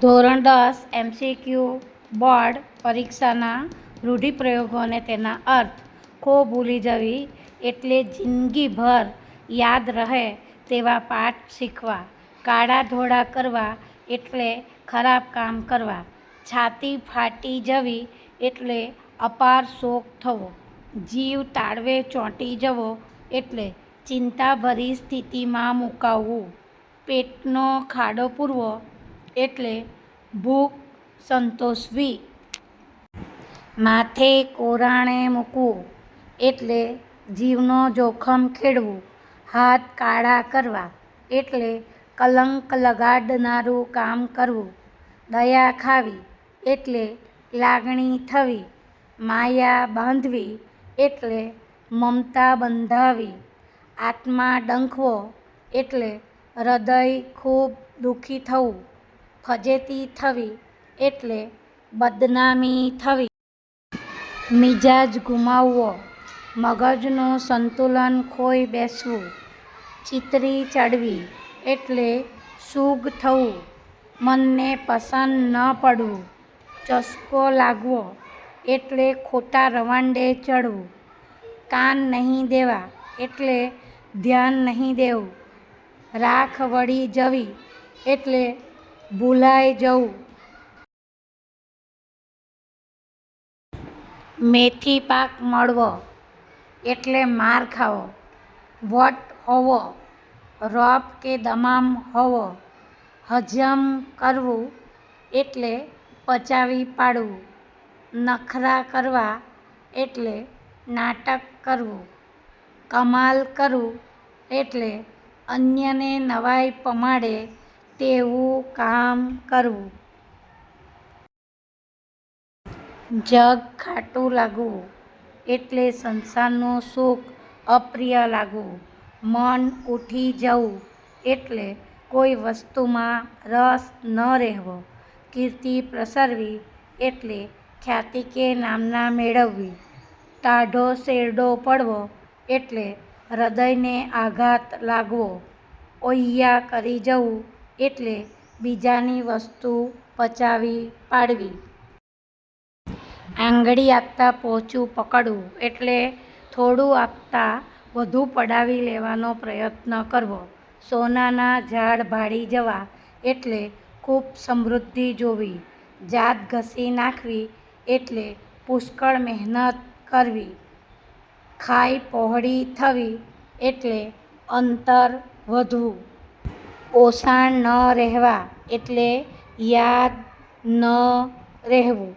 ધોરણ દસ MCQ board પરીક્ષાના રૂઢિપ્રયોગો અને તેના અર્થ ખો ભૂલી જવી એટલે જિંદગીભર યાદ રહે તેવા પાઠ શીખવા, કાળા ધોળા કરવા એટલે ખરાબ કામ કરવા, છાતી ફાટી જવી એટલે અપાર શોક થવો, જીવ તાળવે ચોંટી જવો એટલે ચિંતાભરી સ્થિતિમાં મુકાવવું, પેટનો ખાડો પૂરવો એટલે ભૂખ સંતોષવી. માથે કોરાણે મૂકવું એટલે જીવનો જોખમ ખેડવું. હાથ કાળા કરવા એટલે કલંક લગાડનારું કામ કરવું. દયા ખાવી એટલે લાગણી થવી. માયા બાંધવી એટલે મમતા બંધાવી. આત્મા ડંખવો એટલે હૃદય ખૂબ દુઃખી થવું. ફજેતી થવી એટલે બદનામી થવી. મિજાજ ગુમાવવો, મગજનું સંતુલન ખોઈ બેસવું, ચિતરી ચડવી એટલે સૂગ થવું, મનને પસંદ ન પડવું, ચસ્કો લાગવો એટલે ખોટા રવાંડે ચડવું, કાન નહીં દેવા એટલે ધ્યાન નહીં દેવું, રાખ વળી જવી એટલે ભૂલાઈ જવું. મેથી પાક મળવો એટલે માર ખાવો. વટ હોવો, રોપ કે દમામ હોવો. હજમ કરવું એટલે પચાવી પાડવું. નખરા કરવા એટલે નાટક કરવું. કમાલ કરવું એટલે અન્યને નવાઈ પમાડે તેવું કામ કરવું. જગ ખાટું લાગવું એટલે સંસારનું સુખ અપ્રિય લાગવું. મન ઉઠી જવું એટલે કોઈ વસ્તુમાં રસ ન રહેવો. કીર્તિ પ્રસરવી એટલે ખ્યાતિ કે નામના મેળવવી. ટાઢો શેરડો પડવો એટલે હૃદયને આઘાત લાગવો. ઓૈયા કરી જવું એટલે બીજાની વસ્તુ પચાવી પાડવી. આંગળી આપતા પોચું પકડવું એટલે થોડું આપતા વધુ પડાવી લેવાનો પ્રયત્ન કરવો. સોનાના ઝાડ ભાડી જવા એટલે ખૂબ સમૃદ્ધિ જોવી. જાત ઘસી નાખવી એટલે પુષ્કળ મહેનત કરવી. ખાઈ પહોળી થવી એટલે અંતર વધવું. ઓસાણ ન રહેવા એટલે યાદ ન રહેવું.